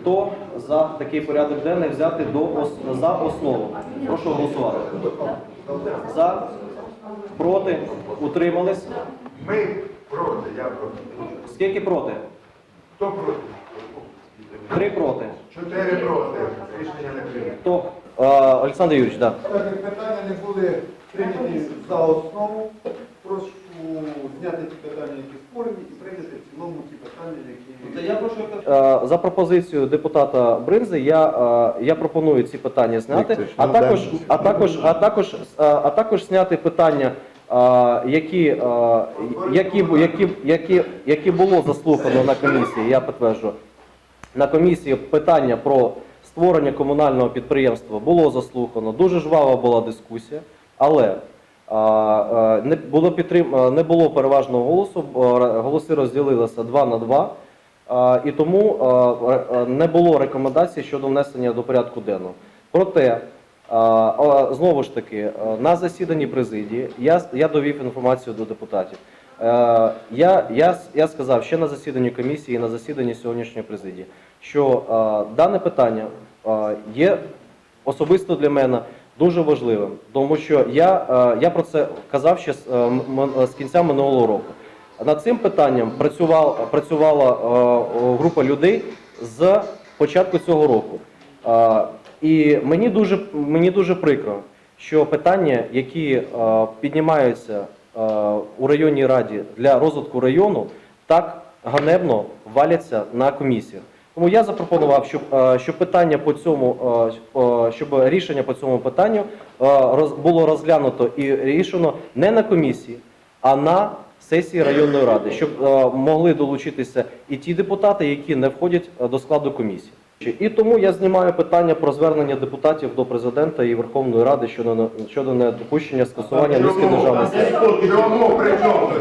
Хто за такий порядок денний взяти до за основу? Прошу голосувати. За, проти, утримались. Ми проти, я проти. Скільки проти? Хто проти? Три проти. Чотири проти. Рішення не прийнято. Хто? Олександр Юрійович. Так як питання не були прийняті за основу, прошу зняти ті питання, які спорні, і прийняти в цілому ті За пропозицією депутата Бринзи я, е, я пропоную ці питання зняти, а ну, також, а також, а також, е, а також зняти питання, е, які, е, які, які, які, які було заслухано на комісії, я підтверджую. На комісії питання про створення комунального підприємства було заслухано. Дуже жвава була дискусія, але а, а, не було підтрим... не було переважного голосу. Голоси розділилися 2 на 2. І тому а, не було рекомендацій щодо внесення до порядку денного. Проте, знову ж таки, на засіданні президії я, я довів інформацію до депутатів. Е, Я, я, я сказав ще на засіданні комісії, і на засіданні сьогоднішньої президії, що е, дане питання е, є особисто для мене дуже важливим, тому що я, е, я про це казав ще з, е, м- з кінця минулого року. Над цим питанням працювала е, група людей з початку цього року. Е, І мені дуже, мені дуже прикро, що питання, які е, піднімаються е, у районній раді для розвитку району, так ганебно валяться на комісіях. Тому я запропонував, щоб, е, щоб питання по цьому, е, щоб рішення по цьому питанню е, було розглянуто і рішено не на комісії, а на сесії районної ради, щоб могли долучитися і ті депутати, які не входять до складу комісії. І тому я знімаю питання про звернення депутатів до президента і Верховної Ради щодо щодо недопущення скасування низки?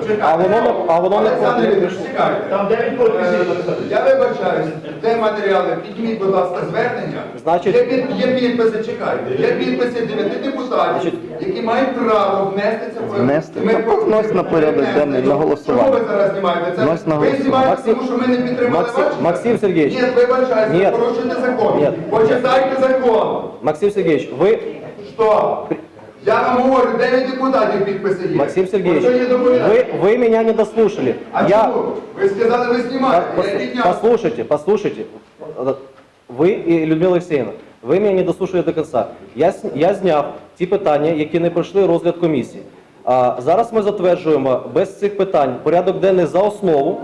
Чекайте. А воно а воно не Олександр чекайте. Там 9 підписів. Я вибачаюсь, де матеріали? Підніміть, будь ласка, звернення. Значить- є, підписи, чекайте. Є підписи дев'яти депутатів, Значить- які мають право внести це в Внести. Ми Та внось на порядок денний, на голосування. Чому ви зараз знімаєте це? Внось на ви голосування. знімаєте, Максим- тому що ми не підтримали Максим- ваші? Максим Сергійович. Ні, вибачаюсь, Ні. ви закон. Ні. Почитайте закон. Максим Сергійович, ви Що? Я вам говорю, 9 депутатів підписи є. Максим Сергеевич, От що доповідач? вы, вы меня не дослушали. А я... чому? Ви сказали, ви знімаєте. Пос- підняв. Послушайте, послушайте. Ви і Людмила Олексіївна, ви мене не дослушали до кінця. Я, я зняв ті питання, які не пройшли розгляд комісії. А зараз ми затверджуємо без цих питань порядок денний за основу,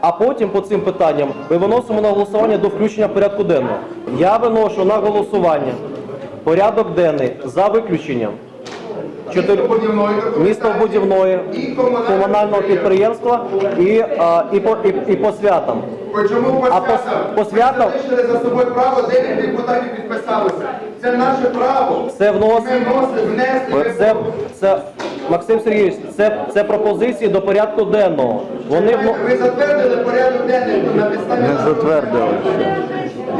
а потім по цим питанням ми виносимо на голосування до включення порядку денного. Я виношу на голосування порядок денний за виключенням. Містобудівної містобудівної І комунального підприємства і, а, і, по, і, і по святам. Чому по А по- святам? по святам- Ми залишили за собою право, 9 депутатів підписалися. Це наше право. Це внос, Ми вносимо, внесли. це, це, Максим Сергійович, це, це пропозиції до порядку денного. Вони вно- Ви затвердили порядок денний на підставі. Не затвердили.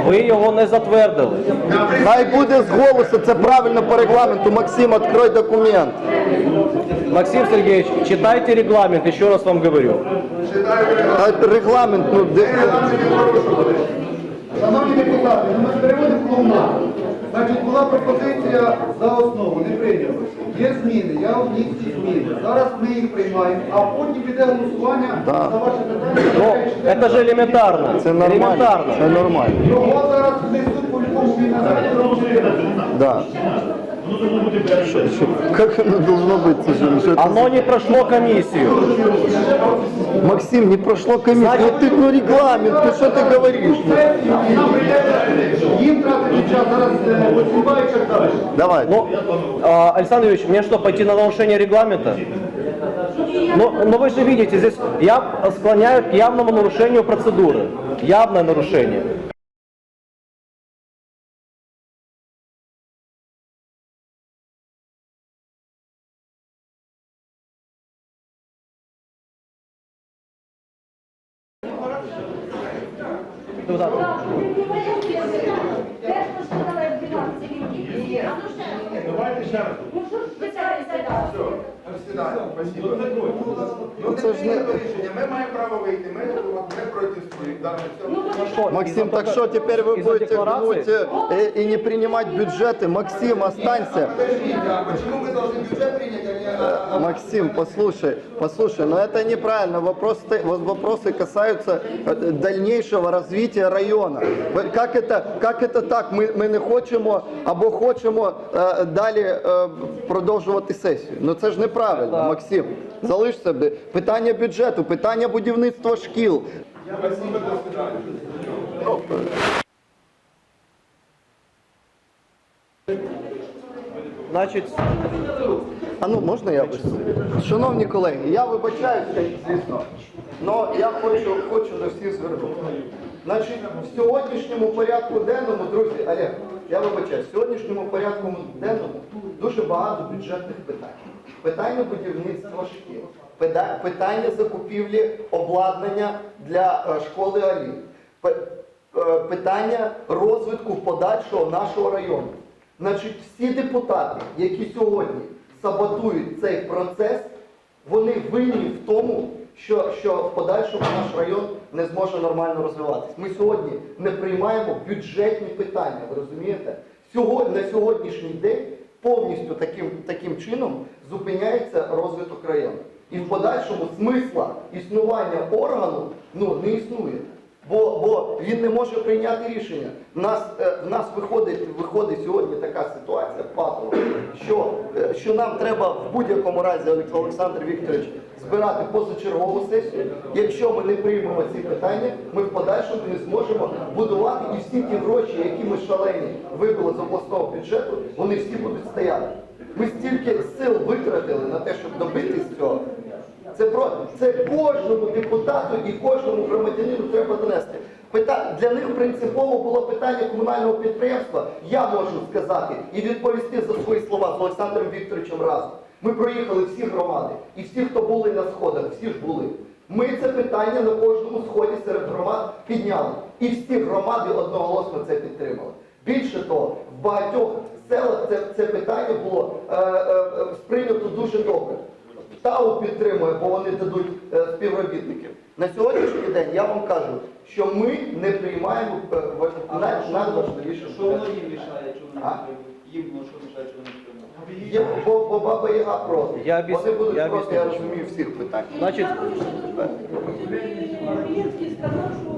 Ви його не затвердили. Хай буде з голосу, це правильно по регламенту. Максим, відкрой документ. Максим Сергійович, читайте регламент, ще раз вам говорю. А регламент, ну де. Шановні депутати, ми переводимо клоуна. Значить, була пропозиція за основу, не прийняли. Є зміни, я вніс ці зміни. Зараз ми їх приймаємо, а потім піде голосування Да. за ваше питання. Ну, це ж елементарно. Це нормально. Елементарно. Це нормально. Його зараз внесуть по-любому він на Да. Что, что, как оно должно быть? Слушай, что это Оно не пройшло комісію. за- Максим, не прошло комиссию. Ну ты, ну регламент, ну что ты говоришь? Ну, Давай. Ну, а, Александр Юрьевич, мне что, пойти на нарушение регламента? Ну, но вы же видите, здесь я склоняю к явному нарушению процедуры. Явное нарушение. Давайте ще раз. Ну що ж ви це Сідаємо, спасибо. Ну, це ж не- не рішення. Ми маємо право вийти, ми, ми протестуємо. Да, ми все. Что, Максим, из-за так того- что теперь вы из-за будете декларации? гнуть э, и не принимать бюджеты? Максим, останься. Подождите, а почему мы должны бюджет принять, а не... а- а- Максим, послушай, послушай, но это неправильно. Вопросы, вот вопросы касаются э, дальнейшего развития района. Вы- Как это, как это так? Ми, ми не хочемо або хочемо е, далі е, продовжувати сесію. Ну це ж неправильно, Так. Максим. Залиш себе. Питання бюджету, питання будівництва шкіл. До А ну можна я виступлю? Шановні колеги, я вибачаюся, звісно, але я хочу, хочу до всіх звернутися. Значить, в сьогоднішньому порядку денному, друзі, Олег, я вибачаюсь, в сьогоднішньому порядку денному дуже багато бюджетних питань. Питання будівництва шкіл, питання закупівлі обладнання для е, школи Алі, е, питання розвитку подальшого нашого району. Значить, всі депутати, які сьогодні саботують цей процес, вони винні в тому, що, що в подальшому наш район не зможе нормально розвиватися. Ми сьогодні не приймаємо бюджетні питання, ви розумієте? Сьогодні, на сьогоднішній день повністю таким, таким чином зупиняється розвиток району. І в подальшому смисла існування органу ну, не існує. Бо, бо він не може прийняти рішення. В нас, е, в нас виходить, виходить сьогодні така ситуація патова, що, е, що нам треба в будь-якому разі, Олександр Вікторович, збирати позачергову сесію. Якщо ми не приймемо ці питання, ми в подальшому не зможемо будувати і всі ті гроші, які ми шалені вибили з обласного бюджету, вони всі будуть стояти. Ми стільки сил витратили на те, щоб добитись цього. Це про це кожному депутату і кожному громадянину треба донести. Пита для них принципово було питання комунального підприємства. Я можу сказати і відповісти за свої слова з Олександром Вікторовичем разом. Ми проїхали всі громади, і всі, хто були на сходах, всі ж були. Ми це питання на кожному сході серед громад підняли. І всі громади одноголосно це підтримали. Більше того, в багатьох селах це, це питання було е, е, е, сприйнято дуже добре. ТАУ підтримує, бо вони дадуть е, співробітників. На сьогоднішній день я вам кажу, що ми не приймаємо е, ва- най- найважливіше. Що воно їм мішає, якщо вони А? Їм ну, що мішає, що приймуть? Є, бо, бо баба Яга проти. Я об'ясню- Вони будуть я проти, я розумію всіх питань. Значить, Я хочу ще додати. Мариїнський сказав, що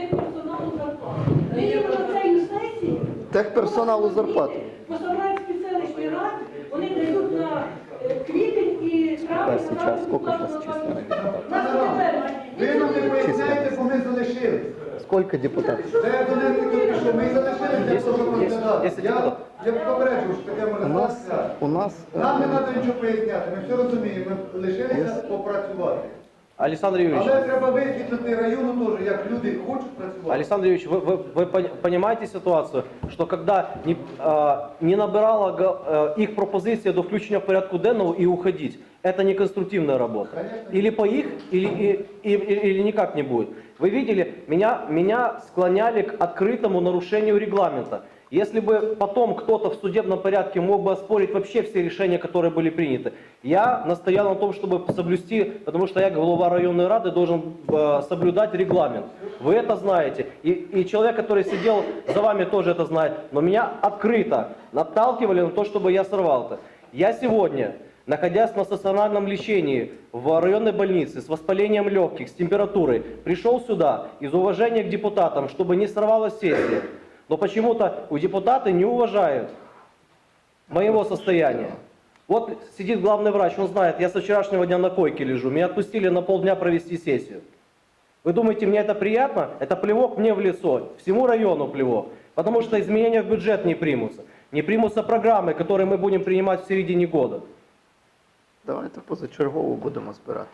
техперсоналу зарплату. Ми їм на цій сесії Техперсоналу зарплату. По селищній раді вони дають на е, квітень і травень. Да, сейчас. Сколько сейчас численно? Нас тепер Ви нам не поясняєте, бо ми залишились. Скільки депутатів? Це до них тільки що ми залишились для того, щоб Є- розглядати. є Я, депутат. я попереджую, що таке може У нас, статися. у нас е, Нам не треба нічого поясняти, ми все розуміємо, ми лишилися попрацювати. Александр Юрьевич, Але треба висвітлити району теж, як люди хочуть працювати. Александр Юрьевич, вы, вы- вы пон- понимаете ситуацию, что когда не, а, не набирала га- а, их пропозиция до включения в порядку денного и уходить, это не конструктивная работа. Конечно. Или по их, или, и- и- и- или никак не будет. Вы видели, меня, меня склоняли к открытому нарушению регламента. Если бы потом кто-то в судебном порядке мог бы оспорить вообще все решения, которые были приняты, я настоял на том, чтобы соблюсти, потому что я глава районной рады должен э, соблюдать регламент. Вы это знаете. И, и человек, который сидел за вами, тоже это знает. Но меня открыто наталкивали на то, чтобы я сорвал это. Я сегодня, находясь на стационарном лечении в районной больнице с воспалением легких, с температурой, пришел сюда из уважения к депутатам, чтобы не сорвалась сессия. Но почему-то у депутаты не уважают моего состояния. Вот сидит главный врач, он знает, я со вчерашнего дня на койке лежу, меня отпустили на полдня провести сессию. Вы думаете, мне это приятно? Это плевок мне в лицо, всему району плевок. Потому что изменения в бюджет не примутся. Не примутся программы, которые мы будем принимать в середине года. Давайте позачергово будемо збирати.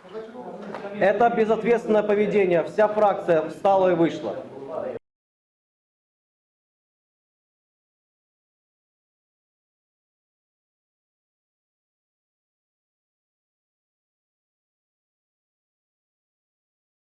Это безответственное поведение. Вся фракция встала и вышла.